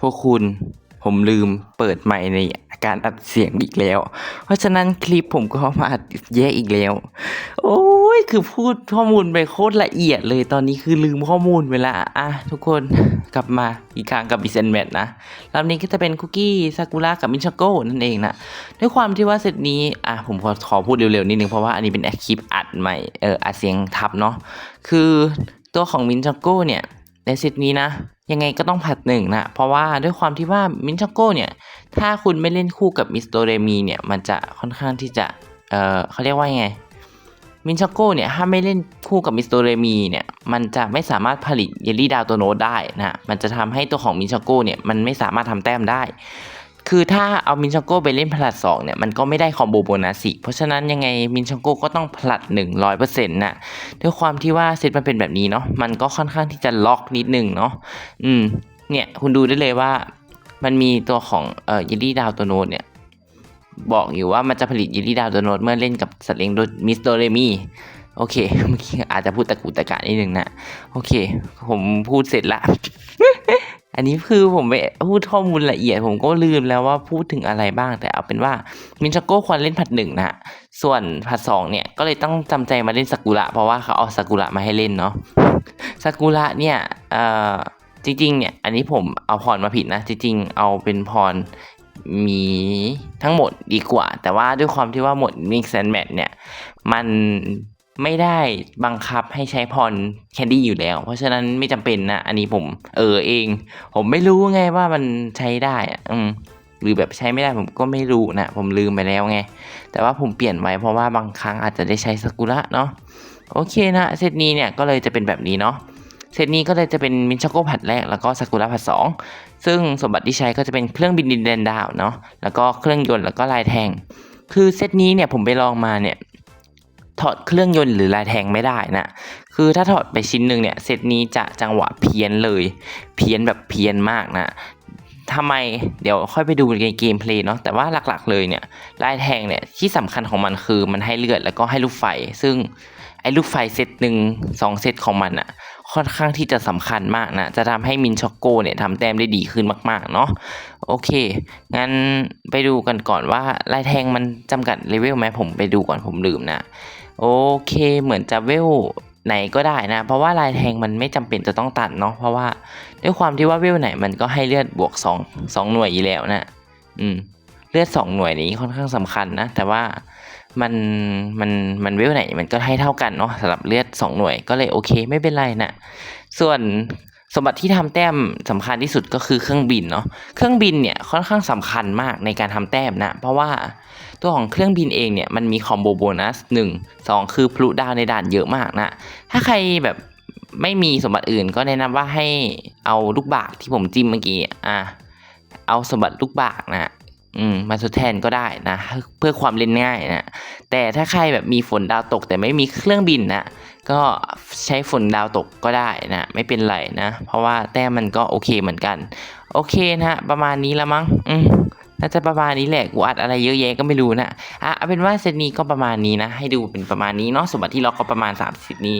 พวกคุณผมลืมเปิดไมค์ในการอัดเสียงอีกแล้ว เพราะฉะนั้นคลิปผมก็มาอัดแยกอีกแล้ว โอ้ยคือพูดข้อมูลไปโคตรละเอียดเลยตอนนี้คือลืมข้อมูลไปละอะทุกคนกลับมาอีกครั้งกับบิเซนแมทนะรอบนี้ก็จะเป็นคุกกี้ซากุระกับมินชโก้นั่นเองนะ ด้วยความที่ว่าเซตนี้อะผมขอขอพูดเร็วๆนิดนึงเพราะว่าอันนี้เป็นแอคคลิปอัดใหม่เอออัดเสียงทับเนาะคือตัวของมินชโก้เนี่ย ในเซตนี้นะ ยังไงก็ต้องผัดหนึ่งนะ เพราะว่าด้วยความที่ว่ามินชาโก้เนี่ย ถ้าคุณไม่เล่นคู่กับมิสโตเรมีเนี่ย มันจะค่อนข้างที่จะ เออเขาเรียกว่าไง มินชาโก้เนี่ย ถ้าไม่เล่นคู่กับมิสโตเรมีเนี่ย มันจะไม่สามารถผลิตเยลลี่ดาวตัวโน้ตได้นะ มันจะทำให้ตัวของมินชาโก้เนี่ย มันไม่สามารถทำแต้มได้ คือถ้าเอามินชังโก้ไปเล่นพลัดสองเนี่ยมันก็ไม่ได้คอมโบโบนัสสิเพราะฉะนั้นยังไงมินชังโก้ก็ต้องพลัดหนึ่งร้อยเปอร์เซ็นต์นะด้วยความที่ว่าเซตมันเป็นแบบนี้เนาะมันก็ค่อนข้างที่จะล็อกนิดนึงเนาะอืมเนี่ยคุณดูได้เลยว่ามันมีตัวของเอ่อยิลลี่ดาวตัวโน้ตเนี่ยบอกอยู่ว่ามันจะผลิตยิลลี่ดาวตัวโน้ตเมื่อเล่นกับสัตว์เลี้ยงดมิสโตเรมีโอเคเมื่อกี้อาจจะพูดตะกุตะกะนิดนึงนะ โอเค ผมพูดเสร็จละ อันนี้คือผมไปพูดข้อมูลละเอียดผมก็ลืมแล้วว่าพูดถึงอะไรบ้าง แต่เอาเป็นว่ามินชาโก้ควรเล่นผัดหนึ่งนะส่วนผัดสองเนี่ยก็เลยต้องจำใจมาเล่นสากุระเพราะว่าเขาเอาสากุระมาให้เล่นเนาะสากุระเนี่ยเอ่อจริงๆเนี่ยอันนี้ผมเอาพรมาผิดนะจริงๆเอาเป็นพรมีทั้งหมดดีกว่า แต่ว่าด้วยความที่ว่าหมด Mix and Match เนี่ย มัน ไม่ได้บังคับให้ใช้พรแคนดี้อยู่แล้ว เพราะฉะนั้นไม่จำเป็นนะอันนี้ผมเออเอง ผมไม่รู้ไงว่ามันใช้ได้อืมหรือแบบใช้ไม่ได้ผมก็ไม่รู้นะผมลืมไปแล้วไง แต่ว่าผมเปลี่ยนไว้เพราะว่าบางครั้งอาจจะได้ใช้สกุระเนาะโอเคนะเซตนี้เนี่ยก็เลยจะเป็นแบบนี้เนาะเซตนี้ก็เลยจะเป็นมินชาโกผัดแรกแล้วก็ซากุระผัดสองซึ่งสมบัติที่ใช้ก็จะเป็นเครื่องบินดินแดนดาวเนาะแล้วก็เครื่องยนต์แล้วก็ลายแทง คือเซตนี้เนี่ยผมไปลองมาเนี่ย ถอดเครื่องยนต์หรือลายแทงไม่ได้นะ คือถ้าถอดไปชิ้นหนึ่งเนี่ยเซตนี้จะจังหวะเพี้ยนเลย เพี้ยนแบบเพี้ยนมากนะทำไมเดี๋ยวค่อยไปดูในเกมเพลย์เนาะแต่ว่าหลักๆเลยเนี่ยลายแทงเนี่ยที่สำคัญของมันคือมันให้เลือดแล้วก็ให้ลูกไฟ ซึ่งไอ้ลูกไฟเซตหนึ่งสองเซตของมันอะค่อนข้างที่จะสำคัญมากนะ จะทำให้มินช็อกโกเนี่ยทำแต้มได้ดีขึ้นมาก ๆ เนาะโอเค งั้นไปดูกันก่อนว่าลายแทงมันจำกัดเลเวลไหมผมไปดูก่อนผมลืมนะ โอเคเหมือนจะเวลไหนก็ได้นะ เพราะว่าลายแทงมันไม่จำเป็นจะต้องตัดเนาะเพราะว่าด้วยความที่ว่าเวลไหนมันก็ให้เลือดบวกสองสองหน่วยอยู่แล้วนะอืมเลือดสองหน่วยนี้ค่อนข้างสำคัญนะ แต่ว่ามันมันมันเวลไหนมันก็ให้เท่ากันเนาะสำหรับเลือดสองหน่วยก็เลยโอเคไม่เป็นไรนะส่วน สมบัติที่ทำแต้มสำคัญที่สุดก็คือเครื่องบินเนาะเครื่องบินเนี่ยค่อนข้างสำคัญมากในการทำแต้มนะเพราะว่าตัวของเครื่องบินเองเนี่ยมันมีคอมโบโบนัสหนึ่งสองคือพลุดาวในด่านเยอะมากนะ ถ้าใครแบบไม่มีสมบัติอื่นก็แนะนำว่าให้เอาลูกบากที่ผมจิ้มเมื่อกี้อะเอาสมบัติลูกบากนะ อืมมาทดแทนก็ได้นะ เพื่อความเล่นง่ายนะแต่ถ้าใครแบบมีฝนดาวตก แต่ไม่มีเครื่องบินนะก็ใช้ฝนดาวตกก็ได้นะไม่เป็นไรนะ เพราะว่าแต้มมันก็โอเคเหมือนกัน โอเคนะประมาณนี้ละมั้งอืมน่าจะประมาณนี้แหละกูอัดอะไรเยอะแยะก็ไม่รู้นะอะเอาเป็นว่าเซตนี้ก็ประมาณนี้นะ ให้ดูเป็นประมาณนี้เนาะสมบัติที่ล็อกก็ประมาณ 30 นี้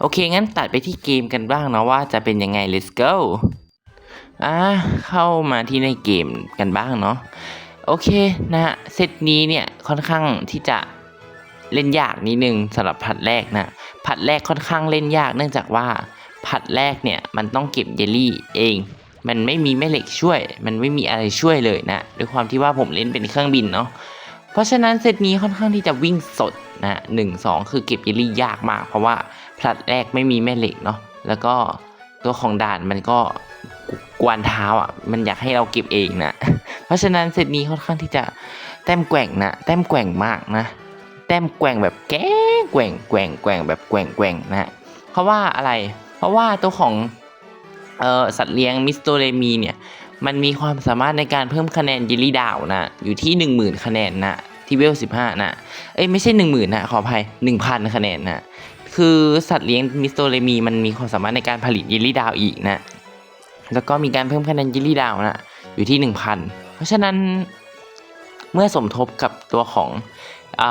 โอเค งั้นตัดไปที่เกมกันบ้างเนาะว่าจะเป็นยังไง let's go อะเข้ามาที่ในเกมกันบ้างเนาะ โอเคนะฮะเซตนี้เนี่ยค่อนข้างที่จะเล่นยากนิดนึงสำหรับผัดแรกนะผัดแรกค่อนข้างเล่นยากเนื่องจากว่าผัดแรกเนี่ยมันต้องเก็บเยลลี่เอง มันไม่มีแม่เหล็กช่วย มันไม่มีอะไรช่วยเลยนะด้วยความที่ว่าผมเล่นเป็นเครื่องบินเนาะเพราะฉะนั้นเซตนี้ค่อนข้างที่จะวิ่งสดนะหนึ่งสองคือเก็บเยลลี่ยากมาก เพราะว่าผัดแรกไม่มีแม่เหล็กเนาะแล้วก็ตัวของด่านมันก็กวนเท้าอะมันอยากให้เราเก็บเองนะ เพราะฉะนั้นเซตนี้ค่อนข้างที่จะแต้มแกว่งนะแต้มแกว่งมากนะ แต้มแกว่งแบบแก้แกว่งแกว่งแกว่งแบบแกว่งแกว่งนะเพราะว่าอะไร เพราะว่าตัวของเออสัตว์เลี้ยงมิสโตเรมีเนี่ยมันมีความสามารถในการเพิ่มคะแนนยิลลี่ดาวนะอยู่ที่หนึ่งหมื่นคะแนนนะที่เวลสิบห้านะ เอ้ยไม่ใช่หนึ่งหมื่นนะ ขออภัยหนึ่งพันคะแนนนะคือสัตว์เลี้ยงมิสโตเรมีมันมีความสามารถในการผลิตยิลลี่ดาวอีกนะ แล้วก็มีการเพิ่มคะแนนยิลลี่ดาวนะอยู่ที่หนึ่งพัน เพราะฉะนั้นเมื่อสมทบกับตัวของอ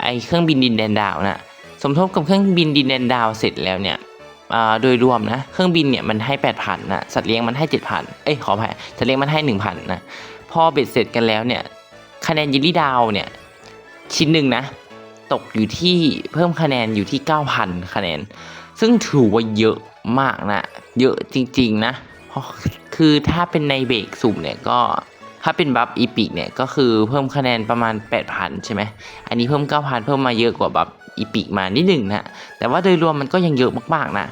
ไอเครื่องบินดินแดนดาวนะสมทบกับเครื่องบินดินแดนดาวเสร็จแล้วเนี่ยโดยรวมนะเครื่องบินเนี่ยมันให้แปดพันนะสัตว์เลี้ยงมันให้เจ็ดพันเอ้ยขออภัยสัตว์เลี้ยงมันให้หนึ่งพันนะพอเบ็ดเสร็จกันแล้วเนี่ยคะแนนยิลลี่ดาวเนี่ยชิ้นหนึ่งนะตกอยู่ที่เพิ่มคะแนนอยู่ที่ 9,000 คะแนน ซึ่งถือว่าเยอะมากนะ เยอะจริง ๆ นะเพราะคือถ้าเป็นในเบรกสุ่มเนี่ยก็ ถ้าเป็นบัฟอีพิกเนี่ยก็คือเพิ่มคะแนนประมาณ 8,000 ใช่ไหมอันนี้เพิ่ม 9,000 เพิ่มมาเยอะกว่าบัฟอีพิกมานิดหนึ่งนะแต่ว่าโดยรวมมันก็ยังเยอะมากๆนะ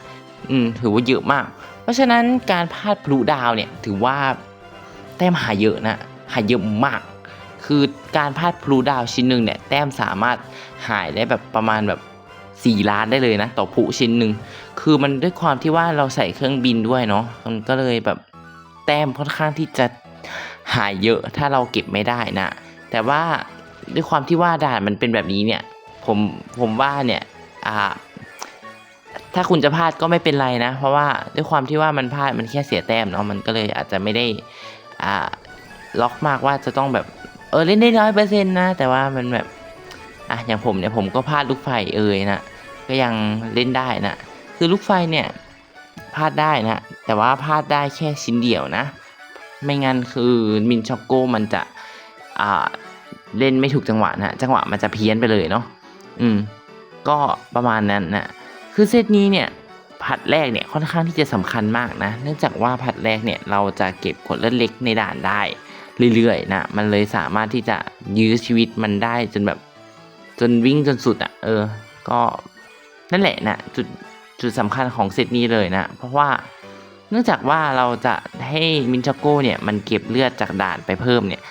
อืมถือว่าเยอะมาก เพราะฉะนั้นการพลาดพลุดาวเนี่ยถือว่าแต้มหายเยอะนะหายเยอะมาก คือการพลาดพลูดาวชิ้นหนึ่งเนี่ยแต้มสามารถหายได้แบบประมาณแบบ4ล้านได้เลยนะ ต่อพลุชิ้นหนึ่งคือมันด้วยความที่ว่าเราใส่เครื่องบินด้วยเนาะมันก็เลยแบบแต้มค่อนข้างที่จะ หายเยอะถ้าเราเก็บไม่ได้นะ แต่ว่าด้วยความที่ว่าด่านมันเป็นแบบนี้เนี่ย ผมผมว่าเนี่ยอ่าถ้าคุณจะพลาดก็ไม่เป็นไรนะ เพราะว่าด้วยความที่ว่ามันพลาดมันแค่เสียแต้มเนาะมันก็เลยอาจจะไม่ได้อ่าล็อกมากว่าจะต้องแบบเออเล่นได้ร้อยเปอร์เซ็นต์นะ แต่ว่ามันแบบอะอย่างผมเนี่ยผมก็พลาดลูกไฟเอ่ยนะก็ยังเล่นได้นะคือลูกไฟเนี่ยพลาดได้นะ แต่ว่าพลาดได้แค่ชิ้นเดียวนะ ไม่งั้นคือมินช็อกโกมันจะอ่าเล่นไม่ถูกจังหวะนะจังหวะมันจะเพี้ยนไปเลยเนาะอืม ก็ประมาณนั้นนะคือเซตนี้เนี่ยผัดแรกเนี่ยค่อนข้างที่จะสำคัญมากนะ เนื่องจากว่าผัดแรกเนี่ยเราจะเก็บขวดเลือดเล็กในด่านได้เรื่อยๆนะมันเลยสามารถที่จะยื้อชีวิตมันได้จนแบบจนวิ่งจนสุดอะ่ะ เออ ก็นั่นแหละนะจุดจุดสำคัญของเซตนี้เลยนะ เพราะว่า เนื่องจากว่าเราจะให้มินชโก้เนี่ยมันเก็บเลือดจากด่านไปเพิ่มเนี่ย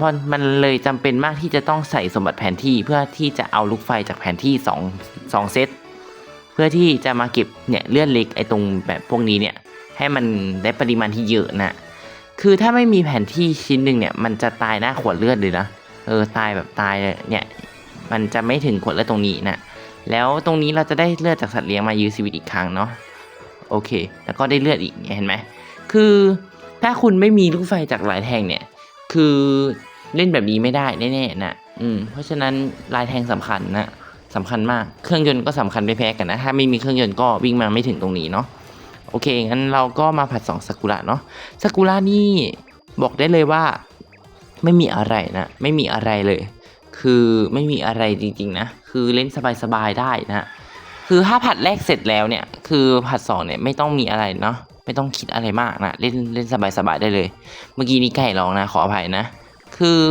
มันมันเลยจำเป็นมากที่จะต้องใส่สมบัติแผนที่เพื่อที่จะเอาลูกไฟจากแผนที่สองสองเซตเพื่อที่จะมาเก็บเนี่ยเลือดเล็กไอตรงแบบพวกนี้เนี่ยให้มันได้ปริมาณที่เยอะนะคือถ้าไม่มีแผนที่ชิ้นหนึ่งเนี่ยมันจะตายหน้าขวดเลือดเลยนะเออตายแบบตายเลยเนี่ยมันจะไม่ถึงขวดเลือดตรงนี้นะแล้วตรงนี้เราจะได้เลือดจากสัตว์เลี้ยงมายื้อชีวิตอีกครั้งเนาะ โอเค แล้วก็ได้เลือดอีกเนี่ยเห็นไหมคือถ้าคุณไม่มีลูกไฟจากหลายแทงเนี่ย คือเล่นแบบนี้ไม่ได้แน่ๆนะอืมเพราะฉะนั้นลายแทงสำคัญนะสำคัญมากเครื่องยนต์ก็สำคัญไม่แพ้กันนะ ถ้าไม่มีเครื่องยนต์ก็วิ่งมาไม่ถึงตรงนี้เนาะโอเค งั้นเราก็มาผัดสองซากุระเนาะซากุระนี่บอกได้เลยว่าไม่มีอะไรนะ ไม่มีอะไรเลย คือไม่มีอะไรจริงๆนะ คือเล่นสบายๆได้นะ คือถ้าผัดแรกเสร็จแล้วเนี่ย คือผัดสองเนี่ยไม่ต้องมีอะไรเนาะไม่ต้องคิดอะไรมากนะเล่นเล่นสบายๆได้เลย เมื่อกี้นี้ไก่ร้องนะขออภัยนะ คือ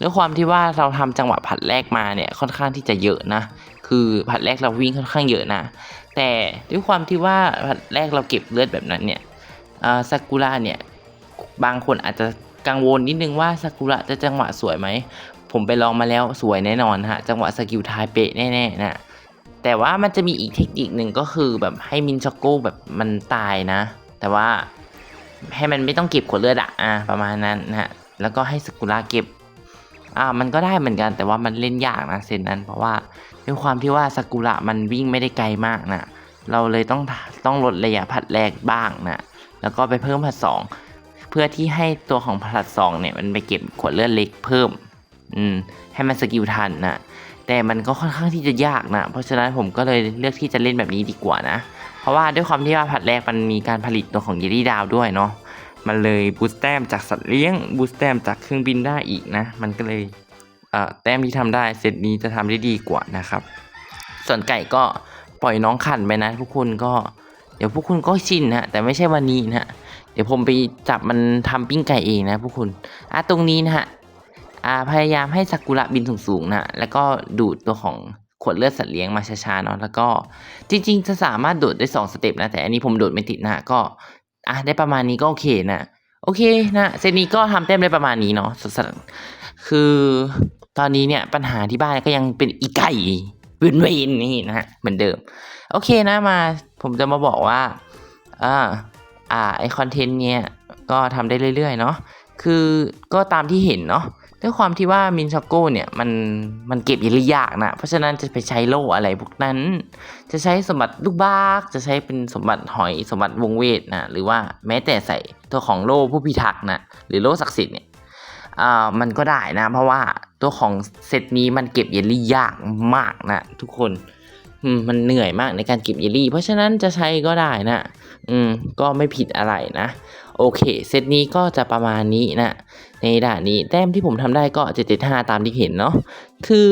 ด้วยความที่ว่าเราทำจังหวะผัดแรกมาเนี่ยค่อนข้างที่จะเยอะนะ คือผัดแรกเราวิ่งค่อนข้างเยอะนะ แต่ด้วยความที่ว่าผัดแรกเราเก็บเลือดแบบนั้นเนี่ยซากุระเนี่ยบางคนอาจจะกังวลนิดนึงว่าซากุระจะจังหวะสวยไหม ผมไปลองมาแล้วสวยแน่นอนฮะ จังหวะสกิลทายเป๊ะแน่ๆนะ แต่ว่ามันจะมีอีกเทคนิคหนึ่งก็คือแบบให้มินช็อกโกแบบมันตายนะ แต่ว่าให้มันไม่ต้องเก็บขวดเลือดอะอะประมาณนั้นนะฮะแล้วก็ให้สกุระเก็บอ่ามันก็ได้เหมือนกันแต่ว่ามันเล่นยากนะเซนนั้น เพราะว่าด้วยความที่ว่าสกุระมันวิ่งไม่ได้ไกลมากนะเราเลยต้องต้องลดระยะผัดแรกบ้างนะแล้วก็ไปเพิ่มผัดสองเพื่อที่ให้ตัวของผัดสองเนี่ยมันไปเก็บขวดเลือดเล็กเพิ่มอืมให้มันสกิลทันนะ แต่มันก็ค่อนข้างที่จะยากนะ เพราะฉะนั้นผมก็เลยเลือกที่จะเล่นแบบนี้ดีกว่านะ เพราะว่าด้วยความที่ว่าผัดแรกมันมีการผลิตตัวของเยลลี่ดาวด้วยเนาะ มันเลยบูสต์แต้มจากสัตว์เลี้ยง บูสต์แต้มจากเครื่องบินได้อีกนะ มันก็เลยเอ่อแต้มที่ทำได้เซตนี้จะทำได้ดีกว่านะครับ ส่วนไก่ก็ปล่อยน้องขันไปนะทุกคนก็เดี๋ยวพวกคุณก็ชินฮะแต่ไม่ใช่วันนี้นะฮะเดี๋ยวผมไปจับมันทำปิ้งไก่เองนะพวกคุณอะตรงนี้นะฮะ พยายามให้ซากุระบินสูงๆนะแล้วก็ดูดตัวของขวดเลือดสัตว์เลี้ยงมาช้าๆเนาะแล้วก็จริงๆ จะสามารถโดดได้สองสเต็ปนะ แต่อันนี้ผมโดดไม่ติดนะก็อะได้ประมาณนี้ก็โอเคนะโอเคนะเซตนี้ก็ทำเต็มได้ประมาณนี้เนาะสัดๆคือตอนนี้เนี่ยปัญหาที่บ้านก็ยังเป็นอีไก่เวนเวนนี่นะฮะเหมือนเดิม โอเคนะมาผมจะมาบอกว่าอ่าอ่าไอคอนเทนต์เนี่ยก็ทำได้เรื่อยๆเนาะคือก็ตามที่เห็นเนาะ ด้วยความที่ว่ามินช็อกโก้เนี่ยมันมันเก็บยิลยากนะ เพราะฉะนั้นจะไปใช้โล่อะไรพวกนั้น จะใช้สมบัติลูกบากจะใช้เป็นสมบัติหอยสมบัติวงเวทนะหรือว่าแม้แต่ใส่ตัวของโล่ผู้พิทักษ์นะหรือโล่ศักดิ์สิทธิ์เนี่ยอ่ามันก็ได้นะ เพราะว่าตัวของเซตนี้มันเก็บเยลลี่ยากมากนะ ทุกคนมันเหนื่อยมากในการเก็บเยลลี่ เพราะฉะนั้นจะใช้ก็ได้นะ อืมก็ไม่ผิดอะไรนะ โอเค เซตนี้ก็จะประมาณนี้นะ ในด่านนี้แต้มที่ผมทำได้ก็ 775 ตามที่เห็นเนาะ คือ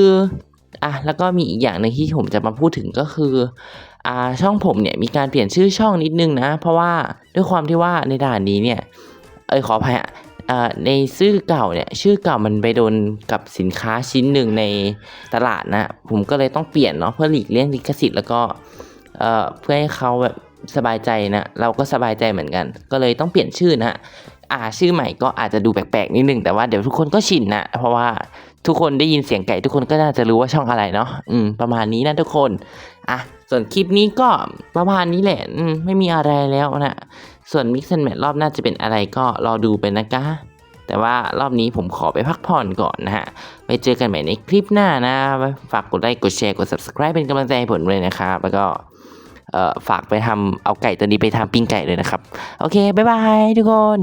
อะแล้วก็มีอีกอย่างหนึ่งที่ผมจะมาพูดถึงก็คืออ่าช่องผมเนี่ยมีการเปลี่ยนชื่อช่องนิดนึงนะ เพราะว่าด้วยความที่ว่าในด่านนี้เนี่ย เอยขออภัยอะในชื่อเก่าเนี่ยชื่อเก่ามันไปโดนกับสินค้าชิ้นหนึ่งในตลาดนะ ผมก็เลยต้องเปลี่ยนเนาะเพื่อหลีกเลี่ยงลิขสิทธิ์แล้วก็เอ่อเพื่อให้เขาแบบ สบายใจนะเราก็สบายใจเหมือนกัน ก็เลยต้องเปลี่ยนชื่อนะอ่าชื่อใหม่ก็อาจจะดูแปลกๆนิดนึงแต่ว่าเดี๋ยวทุกคนก็ชินนะเพราะว่าทุกคนได้ยินเสียงไก่ทุกคนก็น่าจะรู้ว่าช่องอะไรเนาะอืมประมาณนี้นะทุกคนอะส่วนคลิปนี้ก็ประมาณนี้แหละอืมไม่มีอะไรแล้วนะส่วนมิกซ์แอนด์แมทรอบน้าจะเป็นอะไรก็รอดูไปนะกะแต่ว่ารอบนี้ผมขอไปพักผ่อนก่อนนะฮะไปเจอกันใหม่ในคลิปหน้านะ ฝากกดไลค์กดแชร์กด subscribe เป็นกำลังใจให้ผมเลยนะครับ แล้วก็ ฝากไปทำเอาไก่ตัวนี้ไปทำปิ้งไก่เลยนะครับ โอเค บ๊ายบายทุกคน